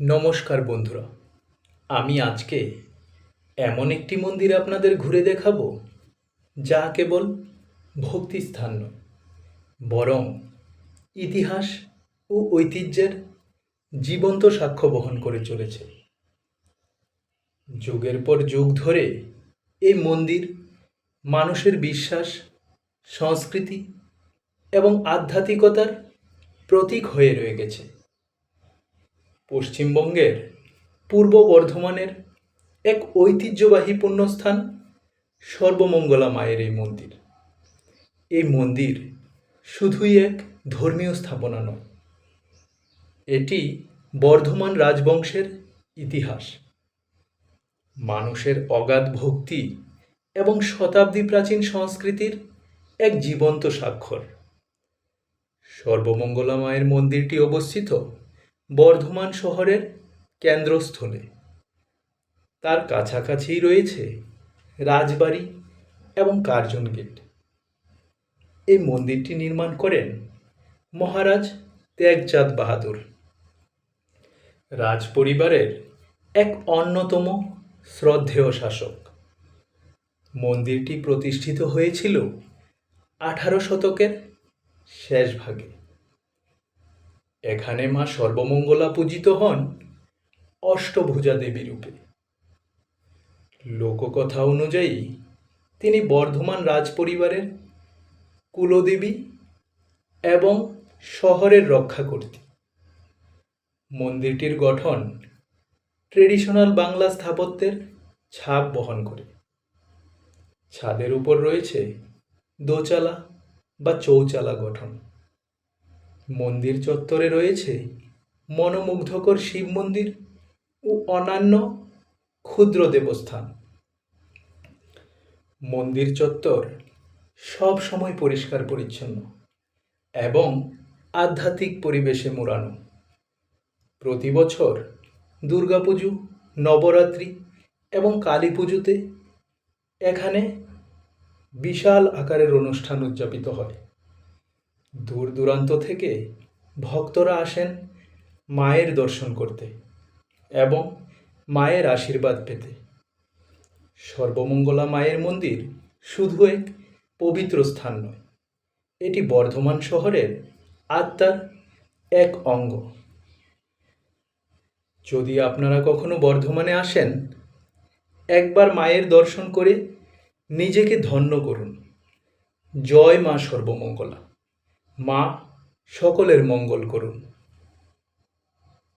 নমস্কার বন্ধুরা, আমি আজকে এমন একটি মন্দির আপনাদের ঘুরে দেখাবো, যা কেবল ভক্তিস্থান নয়, বরং ইতিহাস ও ঐতিহ্যের জীবন্ত সাক্ষ্য বহন করে চলেছে। যুগের পর যুগ ধরে এই মন্দির মানুষের বিশ্বাস, সংস্কৃতি এবং আধ্যাত্মিকতার প্রতীক হয়ে রয়ে গেছে। পশ্চিমবঙ্গের পূর্ব বর্ধমানের এক ঐতিহ্যবাহী পুণ্যস্থান সর্বমঙ্গলা মায়ের এই মন্দির। এই মন্দির শুধুই এক ধর্মীয় স্থাপনা নয়, এটি বর্ধমান রাজবংশের ইতিহাস। মানুষের অগাধ ভক্তি এবং শতাব্দী প্রাচীন সংস্কৃতির এক জীবন্ত স্বাক্ষর। সর্বমঙ্গলা মায়ের মন্দিরটি অবস্থিত বর্ধমান শহরের কেন্দ্রস্থলে। তার কাছাকাছি রয়েছে রাজবাড়ি এবং কার্জন গেট। এই মন্দিরটি নির্মাণ করেন মহারাজ ত্যাগচাঁদ বাহাদুর। রাজ পরিবারের এক অন্যতম শ্রদ্ধেয় শাসক। মন্দিরটি প্রতিষ্ঠিত হয়েছিল আঠারো শতকের শেষ ভাগে এখানে মা সর্বমঙ্গলা পূজিত হন অষ্টভুজা দেবী রূপে। লোককথা অনুযায়ী তিনি বর্ধমান রাজপরিবারের কুলদেবী এবং শহরের রক্ষা করতে মন্দিরটির গঠন ট্রেডিশনাল বাংলা স্থাপত্যের ছাপ বহন করে। ছাদের উপর রয়েছে দোচালা বা চৌচালা গঠন। মন্দির চত্বরে রয়েছে মনোমুগ্ধকর শিব মন্দির ও অন্যান্য ক্ষুদ্র দেবস্থান। মন্দির চত্বর সব সময় পরিষ্কার পরিচ্ছন্ন এবং আধ্যাত্মিক পরিবেশে মোড়ানো। প্রতি বছর দুর্গাপুজো, নবরাত্রি এবং কালী পুজোতে এখানে বিশাল আকারের অনুষ্ঠান উদযাপিত হয়। দূর দূরান্ত থেকে ভক্তরা আসেন মায়ের দর্শন করতে এবং মায়ের আশীর্বাদ পেতে। সর্বমঙ্গলা মায়ের মন্দির শুধু এক পবিত্র স্থান নয়, এটি বর্ধমান শহরের আত্মার এক অঙ্গ। যদি আপনারা কখনো বর্ধমানে আসেন, একবার মায়ের দর্শন করে নিজেকে ধন্য করুন। জয় মা সর্বমঙ্গলা। মা সকলের মঙ্গল করুন।